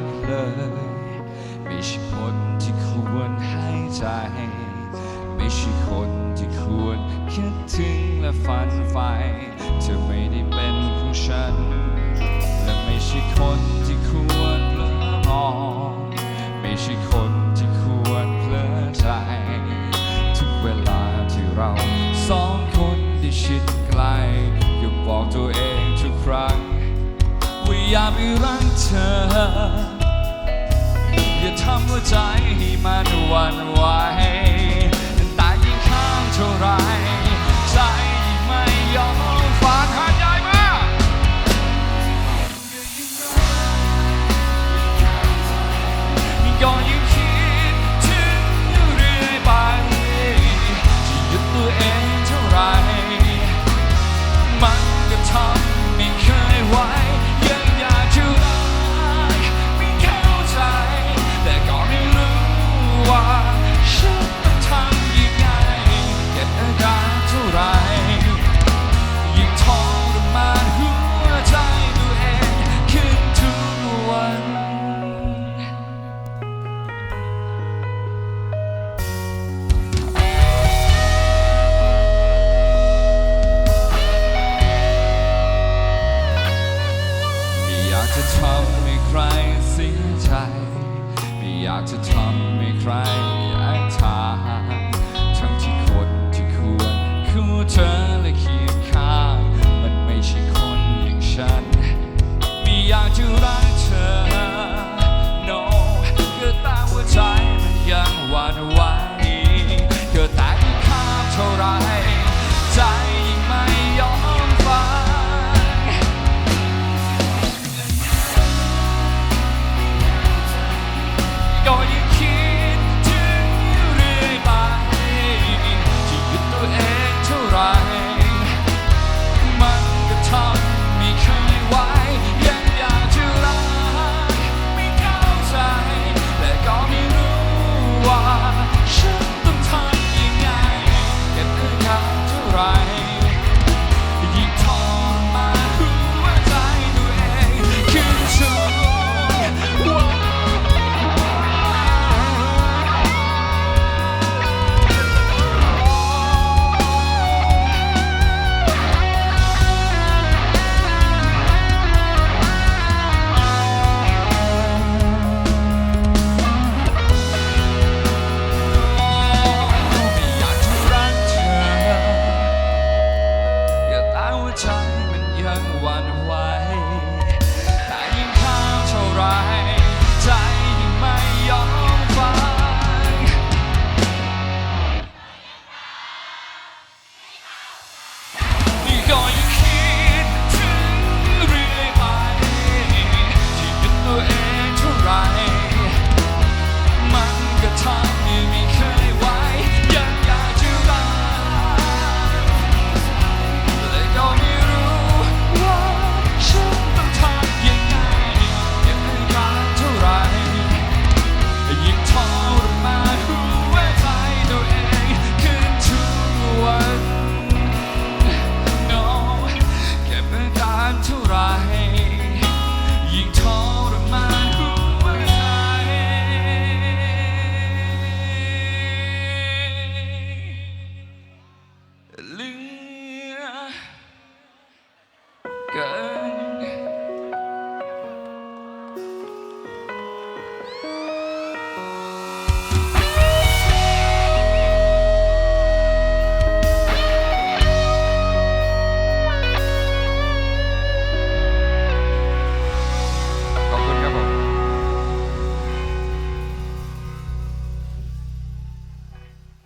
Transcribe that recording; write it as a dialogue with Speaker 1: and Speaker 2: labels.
Speaker 1: กเลย ไม่ใช่คนที่ควรให้ใจ ไม่ใช่คนที่ควรคิดถึงและฝันใฝ่เธอไม่ได้เป็นของฉัน และไม่ใช่คนที่ควรเพลิดมองไม่ใช่คนที่ควรเพลิดใจ ทุกเวลาที่เราสองคนได้ชิดไกลยังบอกตัวเองทุกครั้ง ว่าอย่าไปรักเธอ ทำหัวใจให้มันหวั่นไหวแต่ยิ่งข้างเท่าไรใจยิ่งไม่ยอมฝันหาดใหญ่มากก็ยังคิดถึงเรื่อยไปจะหยุดตัวเองเท่าไร มันก็ทำไม่เคยไหว จะทำให้ใครเสียใจ ไม่อยากจะทำให้ใครแยกทาง Yeah. Uh,